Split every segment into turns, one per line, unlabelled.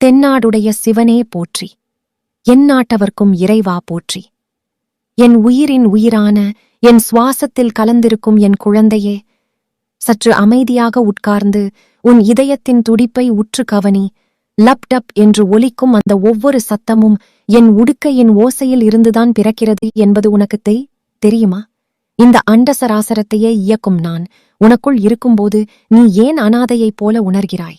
தென்னாடுடைய சிவனே போற்றி. என் நாட்டவர்க்கும் இறைவா போற்றி. என் உயிரின் உயிரான என் சுவாசத்தில் கலந்திருக்கும் என் குழந்தையே சற்று அமைதியாக உட்கார்ந்து உன் இதயத்தின் துடிப்பை உற்று கவனி லப்டப் என்று ஒலிக்கும் அந்த ஒவ்வொரு சத்தமும் என் உடுக்கையின் ஓசையில் இருந்துதான் பிறக்கிறது என்பது உனக்கு தெய் தெரியுமா? இந்த அண்ட சராசரத்தையே இயக்கும் நான். உனக்குள் இருக்கும்போது நீ ஏன் அனாதையைப் போல உணர்கிறாய்?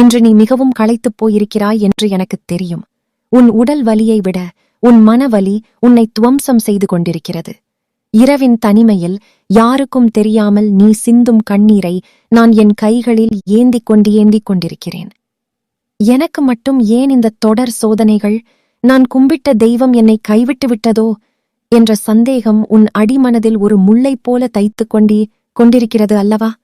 இன்று நீ மிகவும் களைத்துப் போயிருக்கிறாய் என்று எனக்குத் தெரியும். உன் உடல் வலியை விட உன் மனவலி உன்னை துவம்சம் செய்து கொண்டிருக்கிறது. இரவின் தனிமையில் யாருக்கும் தெரியாமல் நீ சிந்தும் கண்ணீரை நான் என் கைகளில் ஏந்திக் கொண்டு ஏந்திக் கொண்டிருக்கிறேன். எனக்கு மட்டும் ஏன் இந்த தொடர் சோதனைகள்? நான் கும்பிட்ட தெய்வம் என்னை கைவிட்டு விட்டதோ? என்ற சந்தேகம் உன் அடிமனதில் ஒரு முல்லை போல தைத்துக் கொண்டே கொண்டிருக்கிறது அல்லவா?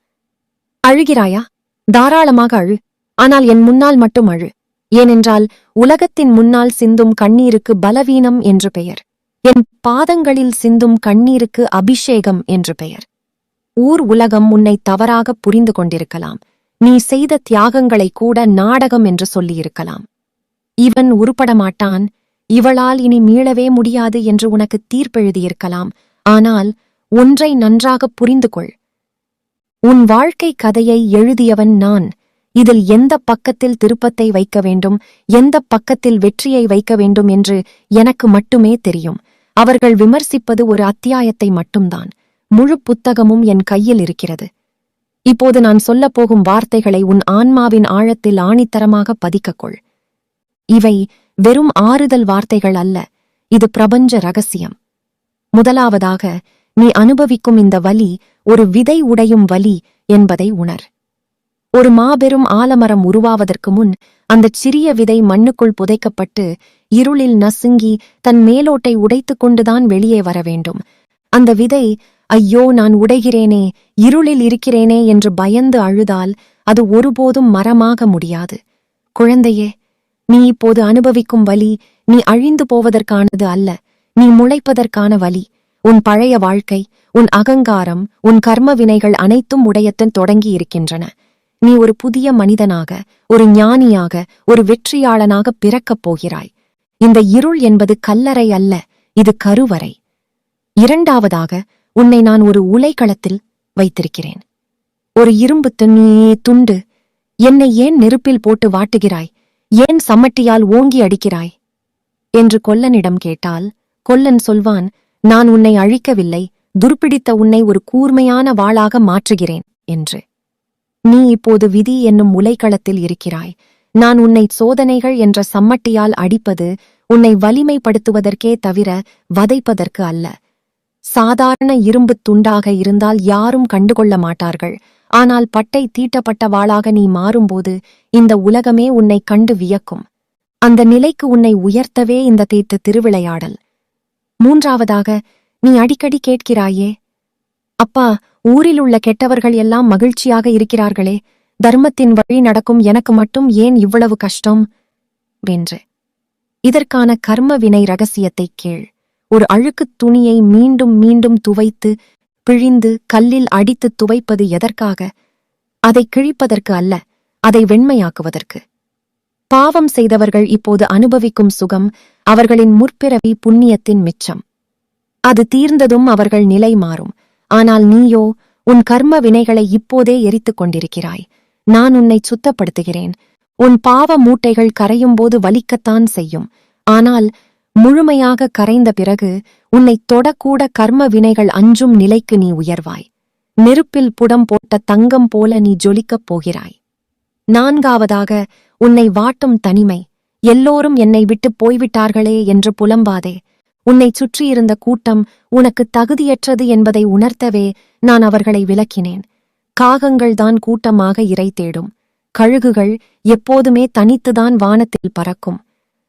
அழுகிறாயா? தாராளமாக அழு. ஆனால் என் முன்னால் மட்டும் அழு. ஏனென்றால் உலகத்தின் முன்னால் சிந்தும் கண்ணீருக்கு பலவீனம் என்று பெயர். என் பாதங்களில் சிந்தும் கண்ணீருக்கு அபிஷேகம் என்று பெயர். ஊர் உலகம் உன்னை தவறாக புரிந்து கொண்டிருக்கலாம். நீ செய்த தியாகங்களை கூட நாடகம் என்று சொல்லியிருக்கலாம். இவன் உருப்படமாட்டான். இவளால் இனி மீளவே முடியாது என்று உனக்கு தீர்ப்பெழுதியிருக்கலாம். ஆனால் ஒன்றை நன்றாக புரிந்து கொள் உன் வாழ்க்கை கதையை எழுதியவன் நான். இதில் எந்த பக்கத்தில் திருப்பத்தை வைக்க வேண்டும் எந்த பக்கத்தில் வெற்றியை வைக்க வேண்டும் என்று எனக்கு மட்டுமே தெரியும். அவர்கள் விமர்சிப்பது ஒரு அத்தியாயத்தை மட்டும்தான். முழு புத்தகமும் என் கையில் இருக்கிறது. இப்போது நான் சொல்லப்போகும் வார்த்தைகளை உன் ஆன்மாவின் ஆழத்தில் ஆணித்தரமாக பதிக்கக்கொள். இவை வெறும் ஆறுதல் வார்த்தைகள் அல்ல இது பிரபஞ்ச ரகசியம். முதலாவதாக நீ அனுபவிக்கும் இந்த வலி ஒரு விதை உடையும் வலி என்பதை உணர். ஒரு மாபெரும் ஆலமரம் உருவாவதற்கு முன் அந்தச் சிறிய விதை மண்ணுக்குள் புதைக்கப்பட்டு இருளில் நசுங்கி தன் மேலோட்டை உடைத்துக் கொண்டுதான் வெளியே வர வேண்டும். அந்த விதை ஐயோ நான் உடைகிறேனே இருளில் இருக்கிறேனே என்று பயந்து அழுதால் அது ஒருபோதும் மரமாக முடியாது. குழந்தையே நீ இப்போது அனுபவிக்கும் வலி நீ அழிந்து போவதற்கானது அல்ல நீ முளைப்பதற்கான வலி. உன் பழைய வாழ்க்கை உன் அகங்காரம் உன் கர்ம வினைகள் அனைத்தும் உடையத்தன் தொடங்கி இருக்கின்றன. நீ ஒரு புதிய மனிதனாக ஒரு ஞானியாக ஒரு வெற்றியாளனாக பிறக்கப் போகிறாய். இந்த இருள் என்பது கல்லறை அல்ல இது கருவறை. இரண்டாவதாக உன்னை நான் ஒரு உலைக்களத்தில் வைத்திருக்கிறேன். ஒரு இரும்பு துணி துண்டு என்னை ஏன் நெருப்பில் போட்டு வாட்டுகிறாய்? ஏன் சம்மட்டியால் ஓங்கி அடிக்கிறாய்? என்று கொல்லனிடம் கேட்டால் கொல்லன் சொல்வான் நான் உன்னை அழிக்கவில்லை துருப்பிடித்த உன்னை ஒரு கூர்மையான வாளாக மாற்றுகிறேன் என்று. நீ இப்போது விதி என்னும் உலைக்களத்தில் இருக்கிறாய். நான் உன்னை சோதனைகள் என்ற சம்மட்டியால் அடிப்பது உன்னை வலிமைப்படுத்துவதற்கே தவிர வதைப்பதற்கு அல்ல. சாதாரண இரும்புத் துண்டாக இருந்தால் யாரும் கண்டுகொள்ள மாட்டார்கள். ஆனால் பட்டை தீட்டப்பட்ட வாளாக நீ மாறும்போது இந்த உலகமே உன்னை கண்டு வியக்கும். அந்த நிலைக்கு உன்னை உயர்த்தவே இந்த தேத்து திருவிளையாடல். மூன்றாவதாக நீ அடிக்கடி கேட்கிறாயே? அப்பா ஊரில் உள்ள கெட்டவர்கள் எல்லாம் மகிழ்ச்சியாக இருக்கிறார்களே தர்மத்தின் வழி நடக்கும் எனக்கு மட்டும் ஏன் இவ்வளவு கஷ்டம்? வென்று. இதற்கான கர்ம வினை ரகசியத்தை கேள். ஒரு அழுக்குத் துணியை மீண்டும் மீண்டும் துவைத்து பிழிந்து கல்லில் அடித்து துவைப்பது எதற்காக? அதை கிழிப்பதற்கு அல்ல அதை வெண்மையாக்குவதற்கு. பாவம் செய்தவர்கள் இப்போது அனுபவிக்கும் சுகம் அவர்களின் முற்பிறவி புண்ணியத்தின் மிச்சம். அது தீர்ந்ததும் அவர்கள் நிலை மாறும். ஆனால் நீயோ உன் கர்ம வினைகளை இப்போதே எரித்துக் கொண்டிருக்கிறாய். நான் உன்னை சுத்தப்படுத்துகிறேன். உன் பாவ மூட்டைகள் கரையும்போது வலிக்கத்தான் செய்யும். ஆனால் முழுமையாக கரைந்த பிறகு உன்னை தொடக்கூட கர்ம வினைகள் அஞ்சும் நிலைக்கு நீ உயர்வாய். நெருப்பில் புடம் போட்ட தங்கம் போல நீ ஜொலிக்கப் போகிறாய். நான்காவதாக உன்னை வாட்டும் தனிமை. எல்லோரும் என்னை விட்டு போய்விட்டார்களே என்று புலம்பாதே. உன்னை சுற்றியிருந்த கூட்டம் உனக்கு தகுதியற்றது என்பதை உணர்த்தவே நான் அவர்களை விலக்கினேன். காகங்கள்தான் கூட்டமாக இரை தேடும். கழுகுகள் எப்போதுமே தனித்துதான் வானத்தில் பறக்கும்.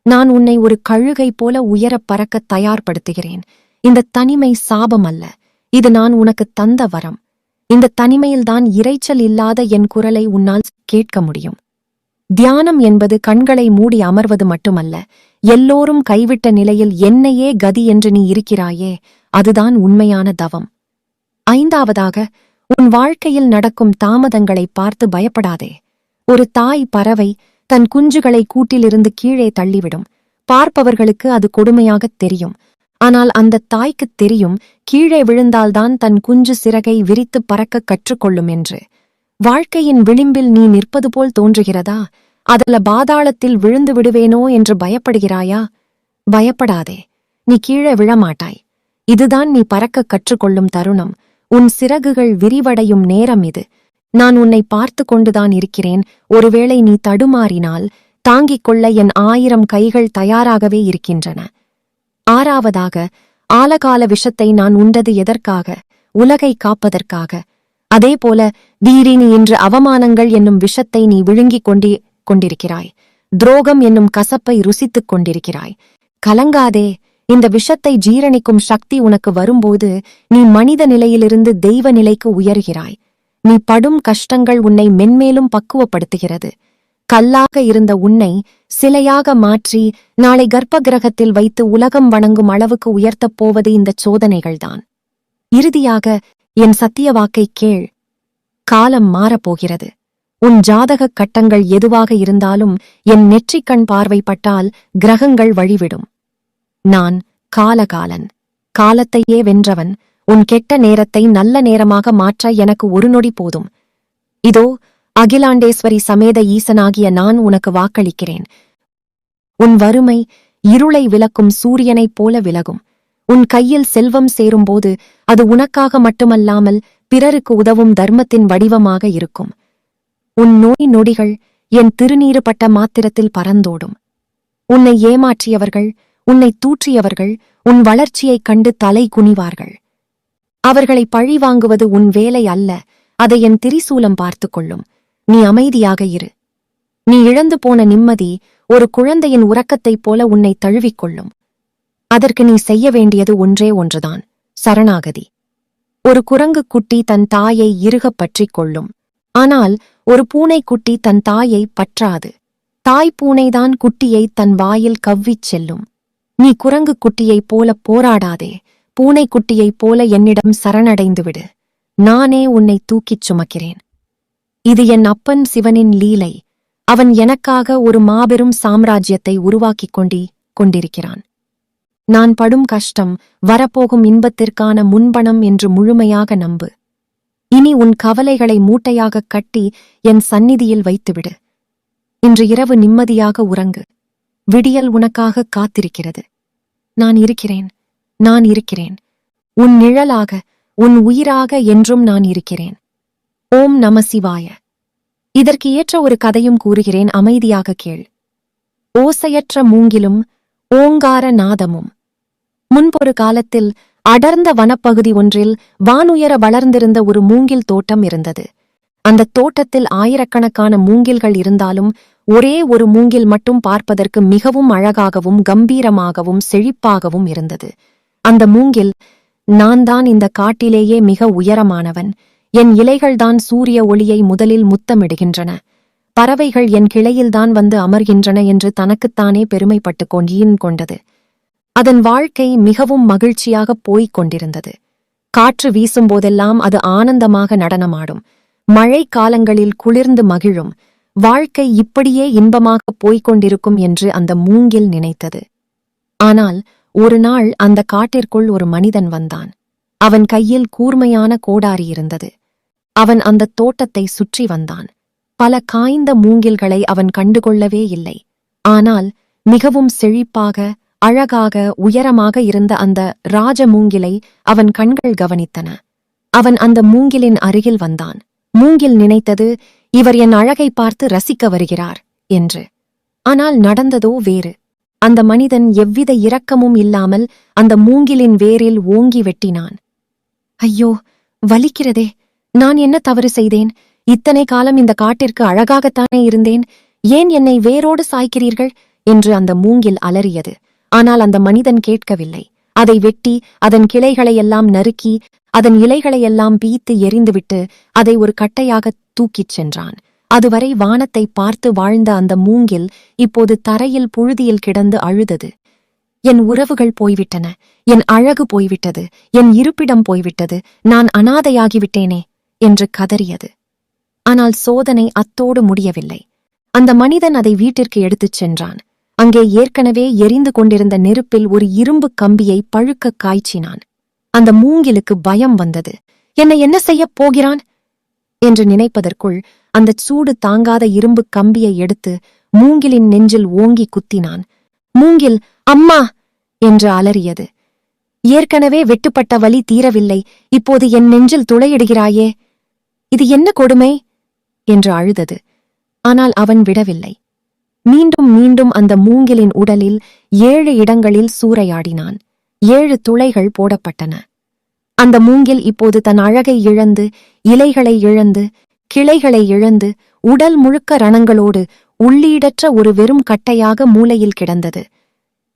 நான் உன்னை ஒரு கழுகை போல உயரப் பறக்க தயார்படுத்துகிறேன். இந்த தனிமை சாபம் அல்ல. இது நான் உனக்கு தந்த வரம். இந்த தனிமையில்தான் இரைச்சல் இல்லாத என் குரலை உன்னால் கேட்க முடியும். தியானம் என்பது கண்களை மூடி அமர்வது மட்டுமல்ல எல்லோரும் கைவிட்ட நிலையில் என்னையே கதி என்று நீ இருக்கிறாயே அதுதான் உண்மையான தவம். ஐந்தாவதாக உன் வாழ்க்கையில் நடக்கும் தாமதங்களை பார்த்து பயப்படாதே. ஒரு தாய் பறவை தன் குஞ்சுகளை கூட்டிலிருந்து கீழே தள்ளிவிடும். பார்ப்பவர்களுக்கு அது கொடுமையாகத் தெரியும். ஆனால் அந்த தாய்க்குத் தெரியும் கீழே விழுந்தால்தான் தன் குஞ்சு சிறகை விரித்துப் பறக்கக் கற்றுக்கொள்ளும் என்று. வாழ்க்கையின் விளிம்பில் நீ நிற்பது போல் தோன்றுகிறதா? அதல பாதாளத்தில் விழுந்து விடுவேனோ என்று பயப்படுகிறாயா? பயப்படாதே. நீ கீழே விழமாட்டாய். இதுதான் நீ பறக்கக் கற்றுக்கொள்ளும் தருணம். உன் சிறகுகள் விரிவடையும் நேரம் இது. நான் உன்னை பார்த்து கொண்டுதான் இருக்கிறேன். ஒருவேளை நீ தடுமாறினால் தாங்கிக் கொள்ள என் ஆயிரம் கைகள் தயாராகவே இருக்கின்றன. ஆறாவதாக ஆலகால விஷத்தை நான் உண்டது எதற்காக? உலகை காப்பதற்காக. அதேபோல வீரினி என்று அவமானங்கள் என்னும் விஷத்தை நீ விழுங்கிக் கொண்டே கொண்டிருக்கிறாய். துரோகம் என்னும் கசப்பை ருசித்துக் கொண்டிருக்கிறாய். கலங்காதே இந்த விஷத்தை ஜீரணிக்கும் சக்தி உனக்கு வரும்போது நீ மனித நிலையிலிருந்து தெய்வ நிலைக்கு உயர்கிறாய். நீ படும் கஷ்டங்கள் உன்னை மென்மேலும் பக்குவப்படுத்துகிறது. கல்லாக இருந்த உன்னை சிலையாக மாற்றி நாளை கர்ப்ப கிரகத்தில் வைத்து உலகம் வணங்கும் அளவுக்கு உயர்த்தப் போவது இந்த சோதனைகள்தான். இறுதியாக என் சத்திய வாக்கை கேள். காலம் மாறப்போகிறது. உன் ஜாதகக் கட்டங்கள் எதுவாக இருந்தாலும் என் நெற்றிக்கண் பார்வைப்பட்டால் கிரகங்கள் வழிவிடும். நான் காலகாலன். காலத்தையே வென்றவன். உன் கெட்ட நேரத்தை நல்ல நேரமாக மாற்ற எனக்கு ஒரு நொடி போதும். இதோ அகிலாண்டேஸ்வரி சமேத ஈசனாகிய நான் உனக்கு வாக்களிக்கிறேன். உன் வறுமை இருளை விளக்கும் சூரியனைப் போல விலகும். உன் கையில் செல்வம் சேரும்போது அது உனக்காக மட்டுமல்லாமல் பிறருக்கு உதவும் தர்மத்தின் வடிவமாக இருக்கும். உன் நோய் நொடிகள் என் திருநீறுபட்ட மாத்திரத்தில் பறந்தோடும். உன்னை ஏமாற்றியவர்கள் உன்னை தூற்றியவர்கள் உன் வளர்ச்சியைக் கண்டு தலை குனிவார்கள். அவர்களை பழி வாங்குவது உன் வேலை அல்ல அதை என் திரிசூலம் பார்த்து கொள்ளும். நீ அமைதியாக இரு. நீ இழந்து போன நிம்மதி ஒரு குழந்தையின் உறக்கத்தைப் போல உன்னை தழுவிக்கொள்ளும் அதற்கு நீ செய்ய வேண்டியது ஒன்றே ஒன்றுதான். சரணாகதி. ஒரு குரங்குக் குட்டி தன் தாயை இறுகப் பற்றிக் கொள்ளும். ஆனால் ஒரு பூனைக்குட்டி தன் தாயை பற்றாது. தாய் பூனைதான் குட்டியை தன் வாயில் கவ்விச் செல்லும். நீ குரங்குக் குட்டியைப் போல போராடாதே. பூனைக்குட்டியைப் போல என்னிடம் சரணடைந்து விடு. நானே உன்னை தூக்கிச் சுமக்கிறேன். இது என் அப்பன் சிவனின் லீலை. அவன் எனக்காக ஒரு மாபெரும் சாம்ராஜ்யத்தை உருவாக்கிக் கொண்டி கொண்டிருக்கிறான். நான் படும் கஷ்டம் வரப்போகும் இன்பத்திற்கான முன்பணம் என்று முழுமையாக நம்பு. இனி உன் கவலைகளை மூட்டையாகக் கட்டி என் சந்நிதியில் வைத்துவிடு. இன்று இரவு நிம்மதியாக உறங்கு. விடியல் உனக்காக காத்திருக்கிறது. நான் இருக்கிறேன். நான் இருக்கிறேன். உன் நிழலாக உன் உயிராக என்றும் நான் இருக்கிறேன். ஓம் நம சிவாய. இதற்கு ஏற்ற ஒரு கதையும் கூறுகிறேன் அமைதியாக கேள். ஓசையற்ற மூங்கிலும் ஓங்கார நாதமும். முன்பொரு காலத்தில் அடர்ந்த வனப்பகுதி ஒன்றில் வானுயர வளர்ந்திருந்த ஒரு மூங்கில் தோட்டம் இருந்தது. அந்த தோட்டத்தில் ஆயிரக்கணக்கான மூங்கில்கள் இருந்தாலும் ஒரே ஒரு மூங்கில் மட்டும் பார்ப்பதற்கு மிகவும் அழகாகவும் கம்பீரமாகவும் செழிப்பாகவும் இருந்தது. அந்த மூங்கில் நான் தான் இந்த காட்டிலேயே மிக உயரமானவன். என் இலைகள்தான் சூரிய ஒளியை முதலில் முத்தமிடுகின்றன. பறவைகள் என் கிளையில்தான் வந்து அமர்கின்றன என்று தனக்குத்தானே பெருமைப்பட்டு கொண்டீன் கொண்டது. அதன் வாழ்க்கை மிகவும் மகிழ்ச்சியாகப் போய்க் கொண்டிருந்தது. காற்று வீசும்போதெல்லாம் அது ஆனந்தமாக நடனமாடும். மழை காலங்களில் குளிர்ந்து மகிழும். வாழ்க்கை இப்படியே இன்பமாகப் போய்க் கொண்டிருக்கும் என்று அந்த மூங்கில் நினைத்தது. ஆனால் ஒரு நாள் அந்த காட்டிற்குள் ஒரு மனிதன் வந்தான். அவன் கையில் கூர்மையான கோடாரி இருந்தது. அவன் அந்த தோட்டத்தை சுற்றி வந்தான். பல காய்ந்த மூங்கில்களை அவன் கண்டுகொள்ளவே இல்லை. ஆனால் மிகவும் செழிப்பாக அழகாக உயரமாக இருந்த அந்த ராஜ மூங்கிலை அவன் கண்கள் கவனித்தன. அவன் அந்த மூங்கிலின் அருகில் வந்தான். மூங்கில் நினைத்தது இவர் என் அழகை பார்த்து ரசிக்க வருகிறார் என்று. ஆனால் நடந்ததோ வேறு. அந்த மனிதன் எவ்வித இரக்கமும் இல்லாமல் அந்த மூங்கிலின் வேரில் ஓங்கி வெட்டினான். ஐயோ வலிக்கிறதே! நான் என்ன தவறு செய்தேன்? இத்தனை காலம் இந்த காட்டிற்கு அழகாகத்தானே இருந்தேன்? ஏன் என்னை வேரோடு சாய்க்கிறீர்கள்? என்று அந்த மூங்கில் அலறியது. ஆனால் அந்த மனிதன் கேட்கவில்லை. அதை வெட்டி அதன் கிளைகளையெல்லாம் நறுக்கி அதன் இலைகளையெல்லாம் பீத்து எரிந்துவிட்டு அதை ஒரு கட்டையாக தூக்கிச் சென்றான். அதுவரை வானத்தை பார்த்து வாழ்ந்த அந்த மூங்கில் இப்போது தரையில் புழுதியில் கிடந்து அழுதது. என் உறவுகள் போய்விட்டன. என் அழகு போய்விட்டது. என் இருப்பிடம் போய்விட்டது. நான் அனாதையாகிவிட்டேனே என்று கதறியது. ஆனால் சோதனை அத்தோடு முடியவில்லை. அந்த மனிதன் அதை வீட்டிற்கு எடுத்துச் சென்றான். அங்கே ஏற்கனவே எரிந்து கொண்டிருந்த நெருப்பில் ஒரு இரும்பு கம்பியை பழுக்க காய்ச்சினான். அந்த மூங்கிலுக்கு பயம் வந்தது. என்னை என்ன செய்யப் போகிறான்? என்று நினைப்பதற்குள் அந்தச் சூடு தாங்காத இரும்பு கம்பியை எடுத்து மூங்கிலின் நெஞ்சில் ஓங்கி குத்தினான். மூங்கில் அம்மா! என்று அலறியது. ஏற்கனவே வெட்டுப்பட்ட வலி தீரவில்லை. இப்போது என் நெஞ்சில் துளையிடுகிறாயே. இது என்ன கொடுமை? என்று அழுதது. ஆனால் அவன் விடவில்லை. மீண்டும் மீண்டும் அந்த மூங்கிலின் உடலில் ஏழு இடங்களில் சூறையாடினான். ஏழு துளைகள் போடப்பட்டன. அந்த மூங்கில் இப்போது தன் அழகை இழந்து இலைகளை இழந்து கிளைகளை இழந்து உடல் முழுக்க ரணங்களோடு உள்ளீடற்ற ஒரு வெறும் கட்டையாக மூலையில் கிடந்தது.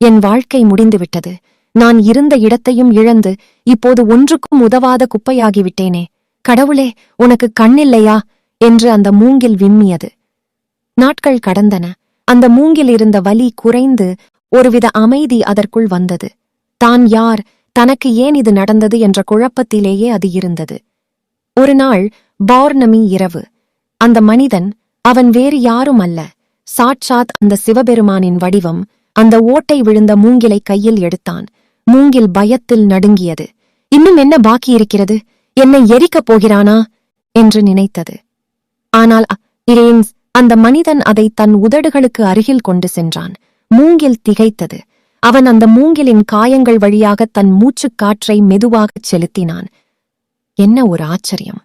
என் வாழ்க்கை முடிந்துவிட்டது. நான் இருந்த இடத்தையும் இழந்து இப்போது ஒன்றுக்கும் உதவாத குப்பையாகிவிட்டேனே. கடவுளே உனக்கு கண்ணில்லையா? என்று அந்த மூங்கில் விம்மியது. நாட்கள் கடந்தன. அந்த மூங்கில் இருந்த வலி குறைந்து ஒருவித அமைதி அதற்குள் வந்தது. தான் யார் தனக்கு ஏன் இது நடந்தது என்ற குழப்பத்திலேயே அது இருந்தது. ஒரு நாள் பௌர்ணமி இரவு. அந்த மனிதன் அவன் வேறு யாரும் அல்ல. சாட்சாத் அந்த சிவபெருமானின் வடிவம் அந்த ஓட்டை விழுந்த மூங்கிலை கையில் எடுத்தான். மூங்கில் பயத்தில் நடுங்கியது. இன்னும் என்ன பாக்கி இருக்கிறது? என்னை எரிக்கப் போகிறானா? என்று நினைத்தது. ஆனால் இரேன்ஸ் அந்த மனிதன் அதை தன் உதடுகளுக்கு அருகில் கொண்டு சென்றான். மூங்கில் திகைத்தது. அவன் அந்த மூங்கிலின் காயங்கள் வழியாக தன் மூச்சுக் காற்றை மெதுவாகச் செலுத்தினான். என்ன ஒரு ஆச்சரியம்.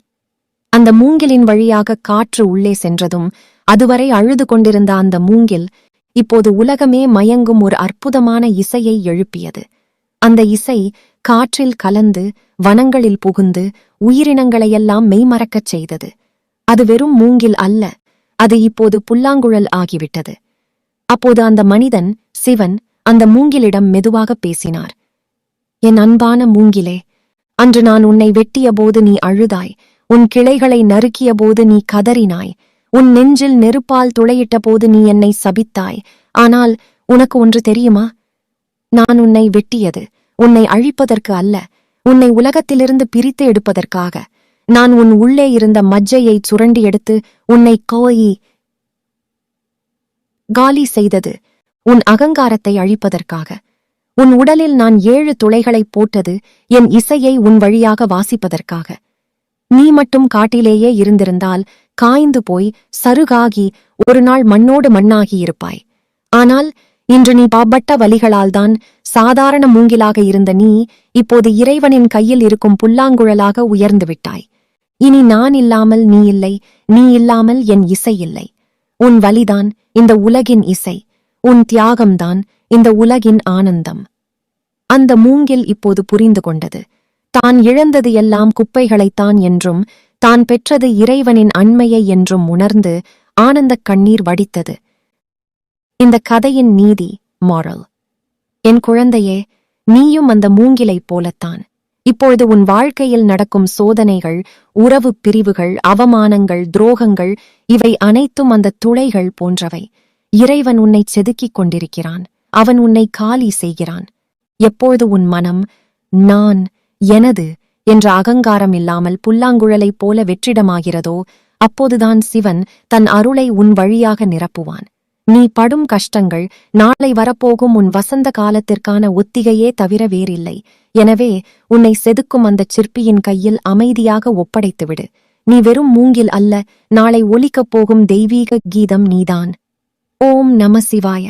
அந்த மூங்கிலின் வழியாக காற்று உள்ளே சென்றதும் அதுவரை அழுது கொண்டிருந்த அந்த மூங்கில் இப்போது உலகமே மயங்கும் ஒரு அற்புதமான இசையை எழுப்பியது. அந்த இசை காற்றில் கலந்து வனங்களில் புகுந்து உயிரினங்களையெல்லாம் மெய்மறக்கச் செய்தது. அது வெறும் மூங்கில் அல்ல அது இப்போது புல்லாங்குழல் ஆகிவிட்டது. அப்போது அந்த மனிதன் சிவன் அந்த மூங்கிலிடம் மெதுவாக பேசினார். என் அன்பான மூங்கிலே அன்று நான் உன்னை வெட்டியபோது நீ அழுதாய். உன் கிளைகளை நறுக்கியபோது நீ கதறினாய். உன் நெஞ்சில் நெருப்பால் துளையிட்ட போது நீ என்னை சபித்தாய். ஆனால் உனக்கு ஒன்று தெரியுமா? நான் உன்னை வெட்டியது. உன்னை அழிப்பதற்கு அல்ல. உன்னை உலகத்திலிருந்து பிரித்து எடுப்பதற்காக. நான் உன் உள்ளே இருந்த மஜ்ஜையை சுரண்டி எடுத்து உன்னை கோயி காலி செய்தது. உன் அகங்காரத்தை அழிப்பதற்காக. உன் உடலில் நான் ஏழு துளைகளைப் போட்டது என் இசையை உன் வழியாக வாசிப்பதற்காக. நீ மட்டும் காட்டிலேயே இருந்திருந்தால் காய்ந்து போய் சருகாகி ஒரு நாள் மண்ணோடு மண்ணாகி இருப்பாய். ஆனால் இன்று நீ பாப்பட்ட வலிகளால்தான் சாதாரண மூங்கிலாக இருந்த நீ இப்போது இறைவனின் கையில் இருக்கும் புல்லாங்குழலாக உயர்ந்து விட்டாய். இனி நான் இல்லாமல் நீ இல்லை நீ இல்லாமல் என் இசை இல்லை. உன் வலிதான் இந்த உலகின் இசை உன் தியாகம்தான் இந்த உலகின் ஆனந்தம். அந்த மூங்கில் இப்போது புரிந்து கொண்டது. தான் இழந்தது எல்லாம் குப்பைகளைத்தான் என்றும் தான் பெற்றது இறைவனின் அண்மையை என்றும் உணர்ந்து ஆனந்தக் கண்ணீர் வடித்தது. இந்த கதையின் நீதி மாரல் என் குழந்தையே நீயும் அந்த மூங்கிலைப் போலத்தான். இப்பொழுது உன் வாழ்க்கையில் நடக்கும் சோதனைகள் உறவு பிரிவுகள் அவமானங்கள் துரோகங்கள் இவை அனைத்தும் அந்த துளைகள் போன்றவை. இறைவன் உன்னை செதுக்கிக் கொண்டிருக்கிறான். அவன் உன்னை காலி செய்கிறான். எப்பொழுது உன் மனம் நான் எனது என்ற அகங்காரம் இல்லாமல் புல்லாங்குழலைப் போல வெற்றிடமாகிறதோ அப்போதுதான் சிவன் தன் அருளை உன் வழியாக நிரப்புவான். நீ படும் கஷ்டங்கள் நாளை வரப்போகும் உன் வசந்த காலத்திற்கான ஒத்திகையே தவிர வேறில்லை. எனவே உன்னை செதுக்கும் அந்தச் சிற்பியின் கையில் அமைதியாக ஒப்படைத்துவிடு. நீ வெறும் மூங்கில் அல்ல நாளை ஒலிக்கப் போகும் தெய்வீக கீதம் நீதான். ஓம் நம சிவாய.